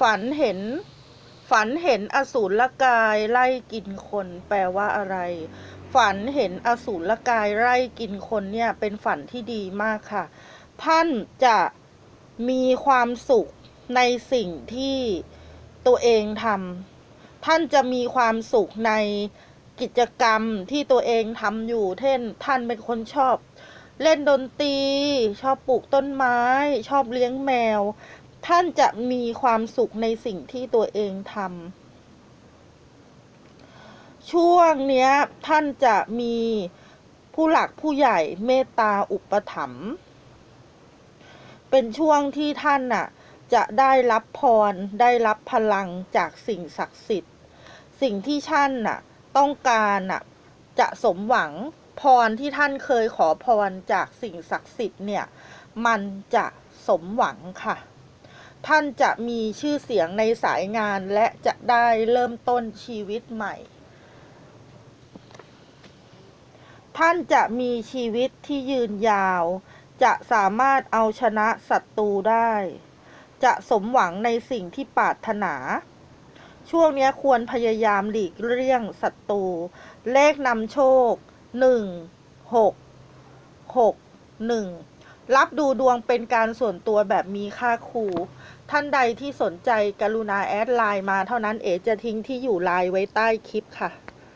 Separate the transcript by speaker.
Speaker 1: ฝันเห็น ฝันเห็นอสูรกายไล่กินคน แปลว่าอะไร ฝันเห็นอสูรกายไล่กินคนเนี่ยเป็นฝันที่ดีมากค่ะ ท่านจะมีความสุขในสิ่งที่ตัวเองทำท่านจะมีความสุขในกิจกรรมที่ตัวเองทำอยู่ เช่น ท่านเป็นคนชอบ เล่นดนตรี ชอบปลูกต้นไม้ ชอบเลี้ยงแมว ท่านจะมีความสุขในสิ่งที่ตัวเองทำช่วงเนี้ยท่านจะมีผู้หลักผู้ใหญ่เมตตาอุปถัมภ์เป็นช่วงที่ท่านน่ะจะได้รับพรได้รับพลังจากสิ่งศักดิ์สิทธิ์ สิ่งที่ท่านน่ะต้องการน่ะจะสมหวังพรที่ท่านเคยขอพรจากสิ่งศักดิ์สิทธิ์เนี่ย มันจะสมหวังค่ะ ท่านจะมีชื่อเสียงในสายงานและจะได้เริ่มต้นชีวิตใหม่ ท่านจะมีชีวิตที่ยืนยาว จะสามารถเอาชนะศัตรูได้ จะสมหวังในสิ่งที่ปรารถนา ช่วงนี้ควรพยายามหลีกเลี่ยงศัตรู เลขนำโชคหนึ่งหกหกหนึ่ง รับดูดวงเป็นการส่วนตัวแบบมีค่าครู ท่านใดที่สนใจกรุณาแอดไลน์มาเท่านั้นเอ๋จะทิ้งที่อยู่ไลน์ไว้ใต้คลิปค่ะ